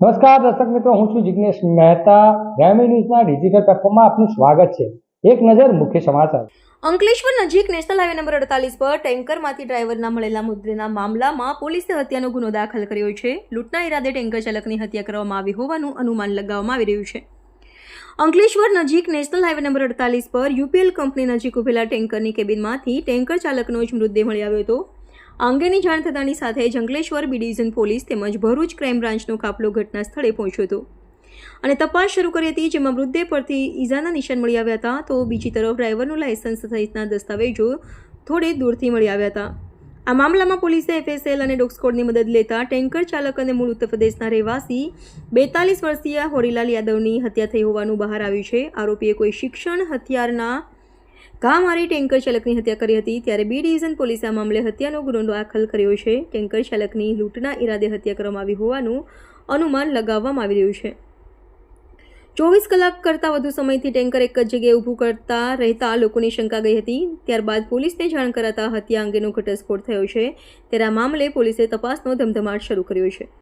નમસ્કાર દર્શક મિત્રો, હું છું જિગ્નેશ મહેતા. ગ્રામી ન્યૂઝના ડિજિટલ પ્લેટફોર્મમાં આપનું સ્વાગત છે. એક નજર મુખ્ય સમાચાર. અંકલેશ્વર નજીક નેશનલ હાઈવે નંબર અડતાલીસ પર ટેન્કરમાંથી ડ્રાઈવરના મળેલા મુદ્દેના મામલામાં પોલીસે હત્યાનો ગુનો દાખલ કર્યો છે. લૂંટના ઈરાદે ટેન્કર ચાલકની હત્યા કરવામાં આવી હોવાનું અનુમાન લગાવવામાં આવી રહ્યું છે. અંકલેશ્વર નજીક નેશનલ હાઈવે નંબર અડતાલીસ પર યુપીએલ કંપની નજીક ઉભેલા ટેન્કરની કેબિનમાંથી ટેન્કર ચાલકનો જ મૃતદેહ મળી આવ્યો હતો. આ અંગેની જાણ થતાની સાથે જંગલેશ્વર બી ડિવિઝન પોલીસ તેમજ ભરૂચ ક્રાઇમ બ્રાન્ચનો કાફલો ઘટના સ્થળે પહોંચ્યો હતો. અને તપાસ શરૂ કરી હતી, જેમાં મૃતદેહ પરથી ઈજાના નિશાન મળી આવ્યા હતા, તો બીજી તરફ ડ્રાઈવરનું લાયસન્સ સહિતના દસ્તાવેજો થોડે દૂરથી મળી આવ્યા હતા. આ મામલામાં પોલીસે એફએસએલ અને ડોગ મદદ લેતા ટેન્કર ચાલક અને મૂળ ઉત્તર પ્રદેશના રહેવાસી બેતાલીસ વર્ષીય હોરીલાલ યાદવની હત્યા થઈ હોવાનું બહાર આવ્યું છે. આરોપીએ કોઈ શિક્ષણ હથિયારના ઘા મારી ટેન્કર ચાલકની હત્યા કરી હતી ત્યારે બી ડિવિઝન પોલીસે આ મામલે હત્યાનો ગુનો દાખલ કર્યો છે. ટેન્કર ચાલકની લૂંટના ઈરાદે હત્યા કરવામાં આવી હોવાનું અનુમાન લગાવવામાં આવી રહ્યું છે. ચોવીસ કલાક કરતાં વધુ સમયથી ટેન્કર એક જ જગ્યાએ ઊભું કરતા રહેતા લોકોની શંકા ગઈ હતી. ત્યારબાદ પોલીસને જાણ કરાતા હત્યા અંગેનો ઘટસ્ફોટ થયો છે. ત્યારે આ મામલે પોલીસે તપાસનો ધમધમાટ શરૂ કર્યો છે.